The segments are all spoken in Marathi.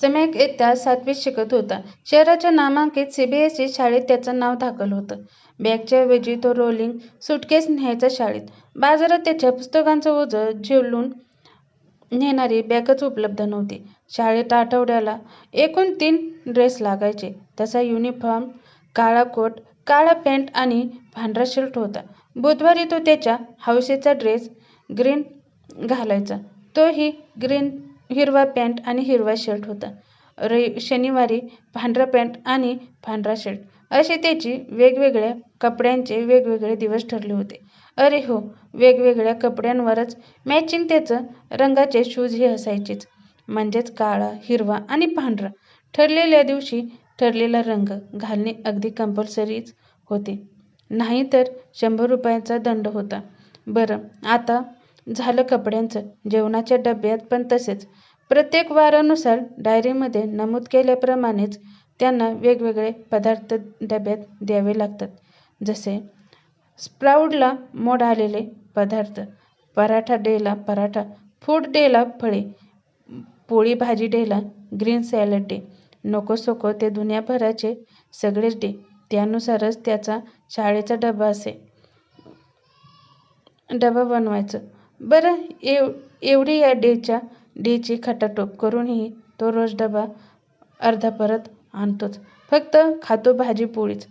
सम्यक येत्या सातवीत शिकत होता. शहराच्या नामांकित सीबीएसई शाळेत त्याचं नाव दाखल होतं. बॅगच्या ऐवजी तो रोलिंग सुटकेस न्यायचा शाळेत. बाजारात त्याच्या पुस्तकांचं ओझं झेलून नेणारी बॅगच उपलब्ध नव्हती. शाळेत आठवड्याला एकूण तीन ड्रेस लागायचे. तसा युनिफॉर्म काळा कोट, काळा पॅन्ट आणि पांढरा शर्ट होता. बुधवारी तो त्याच्या हौसेचा ड्रेस ग्रीन घालायचा. तोही ग्रीन हिरवा पॅन्ट आणि हिरवा शर्ट होता. शनिवारी पांढरा पॅन्ट आणि पांढरा शर्ट असे त्याची वेगवेगळ्या कपड्यांचे वेगवेगळे दिवस ठरले होते. अरे हो, वेगवेगळ्या कपड्यांवरच मॅचिंग त्याचं रंगाचे शूजही असायचेच. म्हणजेच काळा, हिरवा आणि पांढरा ठरलेल्या दिवशी ठरलेला रंग घालणे अगदी कंपल्सरीच होते. नाहीतर शंभर रुपयांचा दंड होता. बरं, आता झालं कपड्यांचं. जेवणाच्या डब्यात पण तसेच. प्रत्येक वारानुसार डायरीमध्ये नमूद केल्याप्रमाणेच त्यांना वेगवेगळे पदार्थ डब्यात द्यावे लागतात. जसे स्प्राऊडला मोड आलेले पदार्थ, पराठा डेला पराठा, फूड डेला फळे, पोळी भाजी डेला ग्रीन सॅलड डे, नको सोको ते दुनियाभराचे सगळेच डे त्यानुसारच त्याचा शाळेचा डबा असे. डबा बनवायचं. बरं, एव एवढी या डेच्या डेची खटाटोप करूनही तो रोज डबा अर्धा परत आणतोच. फक्त खातो भाजी पोळीच.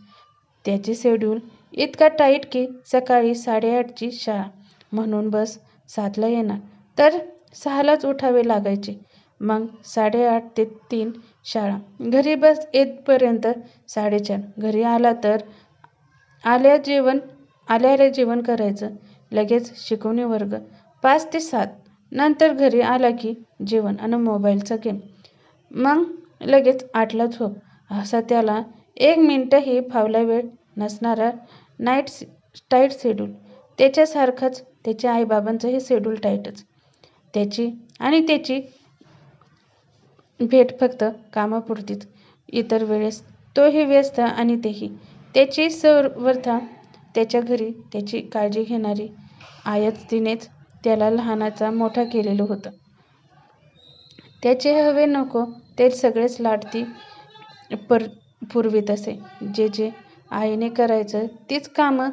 त्याचे शेड्यूल इतका टाईट की सकाळी साडेआठची शाळा म्हणून बस सातला येणार तर सहालाच उठावे लागायचे. मग साडेआठ ते तीन शाळा. घरी बस येतपर्यंत साडेचार. घरी आला तर आल्या जेवण आल्या जेवण करायचं. लगेच शिकवणी वर्ग. पाच ते सात. नंतर घरी आला की जेवण आणि मोबाईलचा गेम. मग लगेच आठला झोप असा त्याला एक मिनटंही फावला वेळ नसणारा नाईट टाईट शेड्यूल. त्याच्यासारखंच त्याच्या आईबाबांचंही शेड्यूल टाईटच. त्याची आणि त्याची भेट फक्त कामापुरतीच. इतर वेळेस तोही व्यस्त आणि तेही. त्याची सर्वथा त्याच्या घरी त्याची काळजी घेणारी आयच तिनेच त्याला लहानाचा मोठा केलेलं होतं. त्याचे हवे नको ते सगळेच लाडती पर पुरवीत असे. जे जे आईने करायचं तीच कामं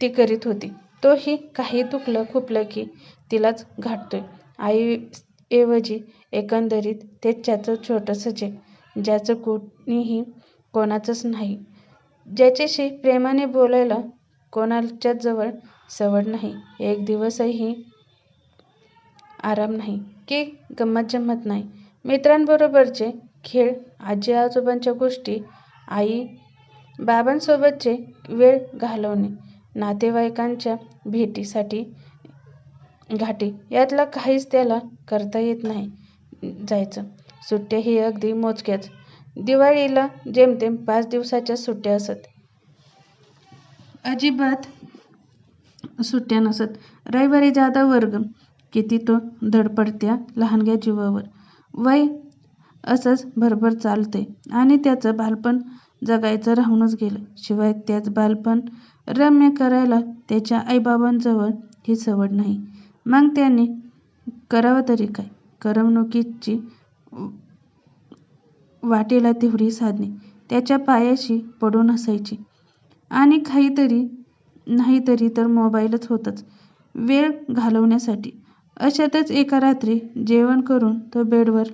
ती करीत होती. तोही काही दुखलं खुपलं की तिलाच गाठतोय. आईऐवजी एकंदरीत तेच त्याचं छोटंसं जग. ज्याचं कोणीही कोणाचंच नाही. ज्याच्याशी प्रेमाने बोलायला कोणाच्याच जवळ सवड नाही. एक दिवसही आराम नाही की गंमतजंमत नाही. मित्रांबरोबरचे खेळ, आजी आजोबांच्या गोष्टी, आई बाबांसोबतचे वेळ घालवणे, नातेवाईकांच्या भेटीसाठी घाटी यातला काहीच त्याला करता येत नाही जायचं. सुट्ट्या ही अगदी मोजक्याच. दिवाळीला जेमतेम पाच दिवसाच्या सुट्ट्या असत. अजिबात सुट्ट्या नसत. रविवारी जादा वर्ग. किती तो धडपडत्या लहानग्या जीवावर. वय असंच भरभर चालतंय आणि त्याचं बालपण जगायचं राहूनच गेलं. शिवाय त्याच बालपण रम्य करायला त्याच्या आईबाबांजवळ ही सवड नाही. मग त्याने करावं तरी काय? करमणुकीची वाटेला तेवढी साधने त्याच्या पायाशी पडून असायची. आणि काहीतरी नाहीतरी तर मोबाईलच होताच वेळ घालवण्यासाठी. अशातच एका रात्री जेवण करून तो बेडवर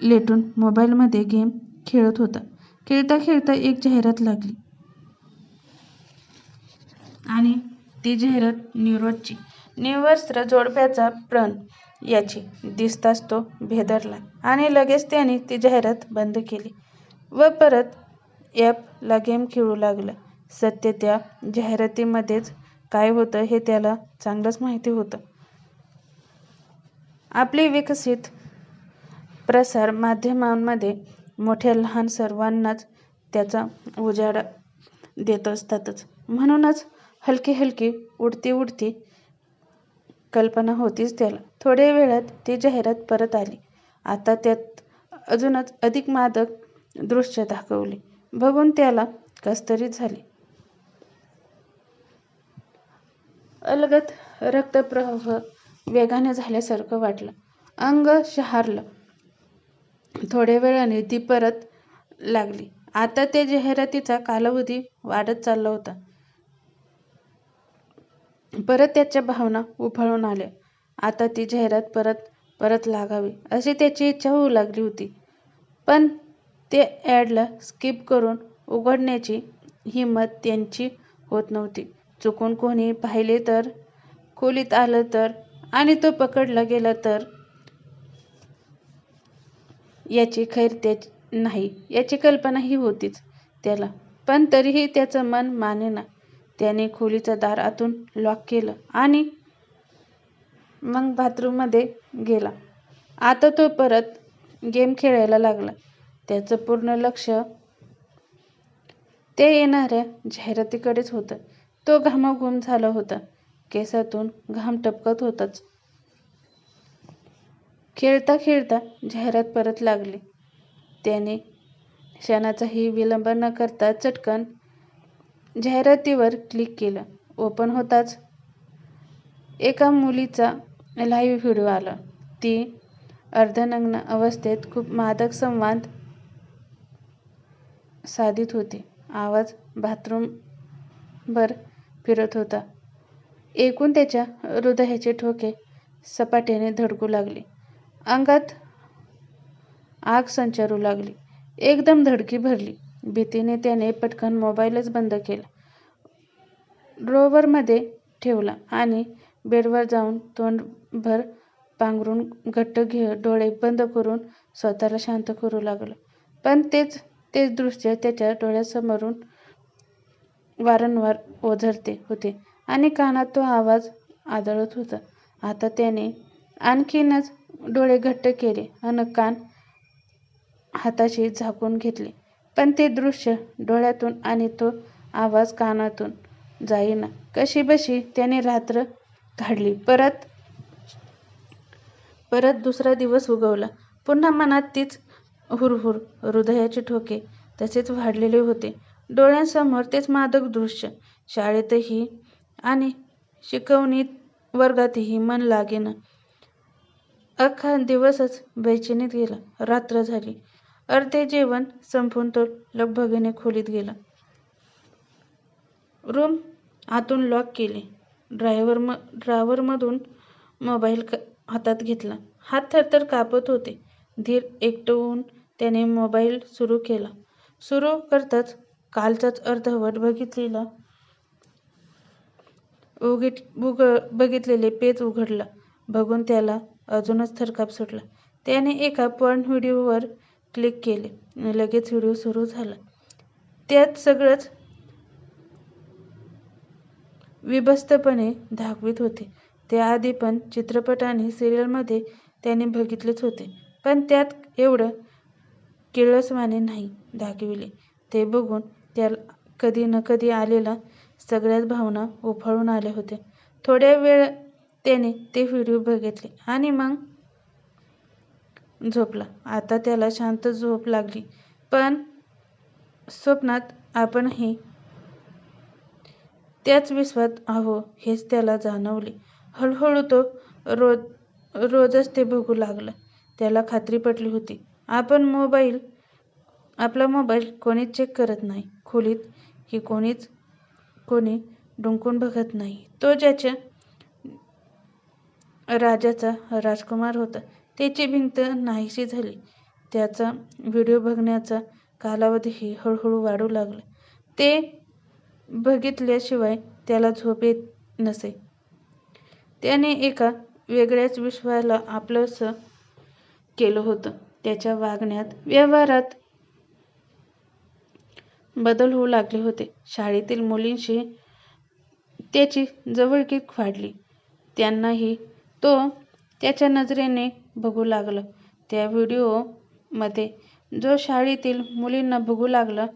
लेटून मोबाईलमध्ये गेम खेळत होता. खेळता खेळता एक जाहिरात लागली. आणि ती जाहिरात न्यूरोजची. निर्वस्त्र जोडप्याचा प्रण याची. दिसताच तो भेदरला आणि लगेच त्याने ती जाहिरात बंद केली व परत ॲपला गेम खेळू लागला. सत्य त्या जाहिरातीमध्येच काय होतं हे त्याला चांगलंच माहिती होतं. आपली विकसित प्रसार माध्यमांमध्ये मोठ्या लहान सर्वांनाच त्याचा उजाळा देत असतातच. म्हणूनच हलकी हलकी उडती उडती कल्पना होतीच त्याला. थोड्या वेळात ती जाहिरात परत आली. आता त्यात अजूनच अधिक मादक दृश्य दाखवले. बघून त्याला कस्तरीत झाली अलगद रक्तप्रवाह वेगाने झाल्यासारखं वाटलं. अंग शहारलं. थोड्या वेळाने ती परत लागली. आता त्या जाहिरातीचा कालावधी वाढत चालला होता. परत त्याच्या भावना उफाळून आल्या. आता ती जाहिरात परत परत लागावी अशी त्याची इच्छा होऊ लागली होती. पण ते ॲडला स्किप करून उघडण्याची हिंमत त्यांची होत नव्हती. चुकून कोणी पाहिले तर? खोलीत आलं तर? आणि तो पकडला गेला तर? याची खैर नाही याची कल्पनाही होतीच त्याला. पण तरीही त्याचं मन मानेना. त्याने खोलीचं दार आतून लॉक केलं आणि मग बाथरूममध्ये गेला. आता तो परत गेम खेळायला लागला. त्याचं पूर्ण लक्ष ते येणाऱ्या जाहिरातीकडेच होतं. तो घामाघूम झाला होता. केसातून घाम टपकत होताच. खेळता खेळता जाहिरात परत लागली. त्याने क्षणाचाही विलंब न करता चटकन जाहिरातीवर क्लिक केलं. ओपन होताच एका मुलीचा लाईव्ह व्हिडिओ आला. ती अर्धनग्न अवस्थेत खूप मादक संवाद साधित होती. आवाज बाथरूमभर फिरत होता. एकूण त्याच्या हृदयाचे ठोके सपाट्याने धडकू लागले. अंगात आग संचारू लागली. एकदम धडकी भरली. भीतीने त्याने पटकन मोबाईलच बंद केला. ड्रोवरमध्ये ठेवला आणि बेडवर जाऊन तोंडभर पांघरून घट्ट घे डोळे बंद करून स्वतःला शांत करू लागला. पण तेच तेच दृश्य त्याच्या डोळ्यासमोरून वारंवार ओझरते होते आणि कानात तो आवाज आदळत होता. आता त्याने आणखीनच डोळे घट्ट केले अन कान हाताशी झाकून घेतले. पण ते दृश्य डोळ्यातून आणि तो आवाज कानातून जाईना. कशीबशी त्याने रात्र काढली. परत परत दुसरा दिवस उगवला. पुन्हा मनात तीच हुरहुर. हृदयाचे ठोके तसेच वाढलेले होते. डोळ्यांसमोर तेच मादक दृश्य. शाळेतही आणि शिकवणी वर्गातही मन लागेना. अख्खा दिवसच बेचैनीत गेला. रात्र झाली. अर्धे जेवण संपवून तो लगबगीने खोलीत गेला. रूम आतून लॉक केली. ड्रॉवरमधून मोबाईल हातात घेतला. हात थरथर कापत होते. धीर एकवटून त्याने मोबाईल सुरू केला. सुरू करताच कालचाच अर्धवट बघितलेला बघितलेले पेज उघडला बघून त्याला अजूनच थरकाप सुटला. त्याने एका पॉर्न व्हिडिओवर क्लिक केले. लगेच व्हिडिओ सुरू झाला. त्यात सगळंच विभस्तपणे दाखवीत होते. त्याआधी आधी पण चित्रपट आणि सिरियलमध्ये त्याने बघितलेच होते. पण त्यात एवढं किळसवाने नाही दाखविले. ते बघून त्याला कधी न कधी आलेल्या सगळ्याच भावना उफाळून आल्या होत्या. थोड्या वेळ त्याने ते व्हिडिओ बघितले आणि मग झोपला. आता त्याला शांत झोप लागली. पण स्वप्नात आपणही त्याच विश्वात आहो हेच त्याला जाणवले. हळूहळू तो रोजच ते बघू लागला. त्याला खात्री पटली होती. आपला मोबाईल कोणीच चेक करत नाही. खोलीत ही कोणीच कोणी डुंकून बघत नाही. तो ज्याच्या राज्याचा राजकुमार होता त्याची भिंत नाहीशी झाली. त्याचा व्हिडिओ बघण्याचा कालावधीही हळूहळू वाढू लागला. ते बघितल्याशिवाय त्याला झोप येत नसे. त्याने एका वेगळ्याच विश्वाला आपलंसं केलं होतं. त्याच्या वागण्यात, व्यवहारात बदल होऊ लागले होते. शाळेतील मुलींशी त्याची जवळीक वाढली. त्यांनाही तो त्याच्या नजरेने बघू लागला. त्या व्हिडिओमध्ये जो शाळेतील मुलींना बघू लागला.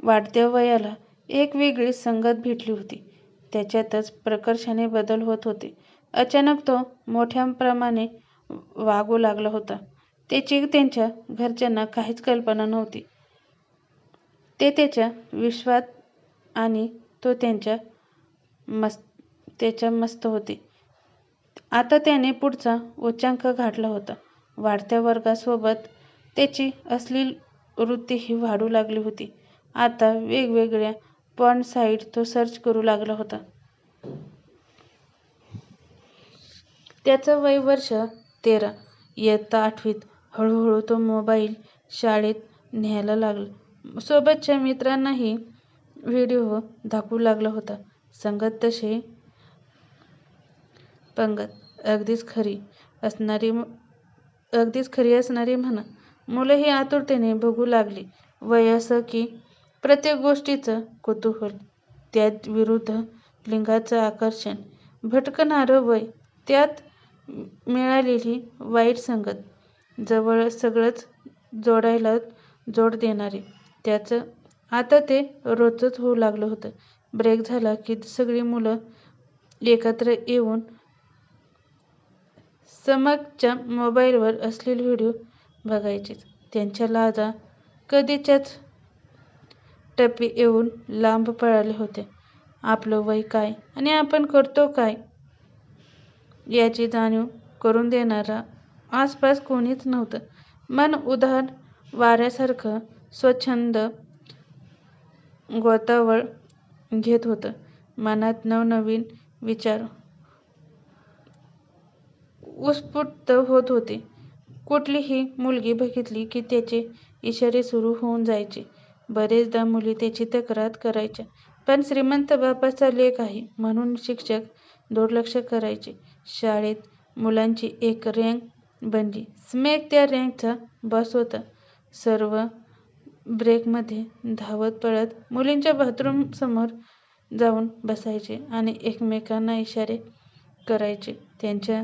वाढत्या वयाला एक वेगळीच संगत भेटली होती. त्याच्यातच प्रकर्षाने बदल होत होते. अचानक तो मोठ्याप्रमाणे वागू लागला होता. त्याची त्यांच्या घरच्यांना काहीच कल्पना नव्हती. ते त्याच्या विश्वात आणि तो त्यांच्या मस्त होते. आता त्याने पुढचा उच्चांक गाठला होता. वाढत्या वर्गासोबत त्याची अश्लील वृत्तीही वाढू लागली होती. आता वेगवेगळ्या पॉर्न साईट तो सर्च करू लागला होता. त्याचं वय वर्ष तेरा. इयत्ता आठवीत. हळूहळू तो मोबाईल शाळेत न्यायला लागला. सोबतच्या मित्रांनाही व्हिडिओ दाखवू लागला होता. संगत तसे पंगत. अगदीच खरी असणारी म्हणा. मुलंही आतुरतेने बघू लागली. वय असं की प्रत्येक गोष्टीचं कुतूहल. त्यात विरुद्ध लिंगाचं आकर्षण. भटकणारं वय. त्यात मिळालेली वाईट संगत. जवळ सगळंच जोडायला जोड देणारी. त्याचं आता ते रोजच होऊ लागलं होतं. ब्रेक झाला की सगळी मुलं एकत्र येऊन समकच्या मोबाईलवर असलेले व्हिडिओ बघायचीच. त्यांच्या लाजा कधीच्याच टप्पी येऊन लांब पळाले होते आपलं वय काय आणि आपण करतो काय याची जाणीव करून देणारा आसपास कोणीच नव्हतं. मन उधार वाऱ्यासारखं स्वच्छंद गोतावळा घेत होतं. मनात नवनवीन विचार उत्स्फुट होत होते. कुठलीही मुलगी बघितली की त्याचे इशारे सुरू होऊन जायचे. बरेचदा मुली त्याची तक्रार करायच्या. पण श्रीमंत बापाचा लेक आहे म्हणून शिक्षक दुर्लक्ष करायचे. शाळेत मुलांची एक रँक बनली. स्मेक त्या रँकचा बॉस होता. सर्व ब्रेकमध्ये धावत पळत मुलींच्या बाथरूमसमोर जाऊन बसायचे आणि एकमेकांना इशारे करायचे. त्याचा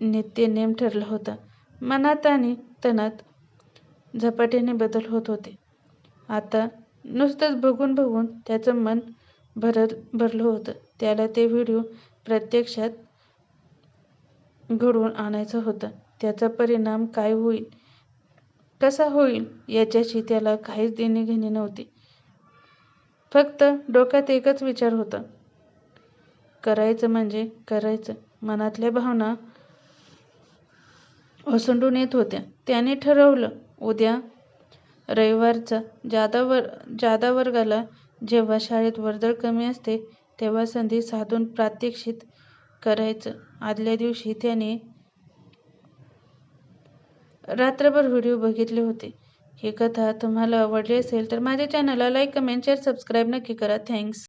नित्यनेम ठरला होता. मनात आणि तनात झपाट्याने बदल होत होते. आता नुसतंच बघून बघून त्याचं मन भरलं होतं. त्याला ते व्हिडिओ प्रत्यक्षात घडवून आणायचा होता. त्याचा परिणाम काय होईल, कसा होईल याच्याशी त्याला काहीच देणेघेणे नव्हते. फक्त डोक्यात एकच विचार होता. करायचं म्हणजे करायचं. मनातल्या भावना ओसंडून येत होत्या. त्याने ठरवलं उद्या रविवारचा जादा वर्गाला जेव्हा शाळेत वर्दळ कमी असते तेव्हा संधी साधून प्रात्यक्षित करायचं. आदल्या दिवशी त्याने रात्रभर व्हिडिओ बघितले होते. ही कथा तुम्हाला आवडली असेल तर माझ्या चॅनलला लाईक, कमेंट, शेअर, सबस्क्राईब नक्की करा. थँक्स.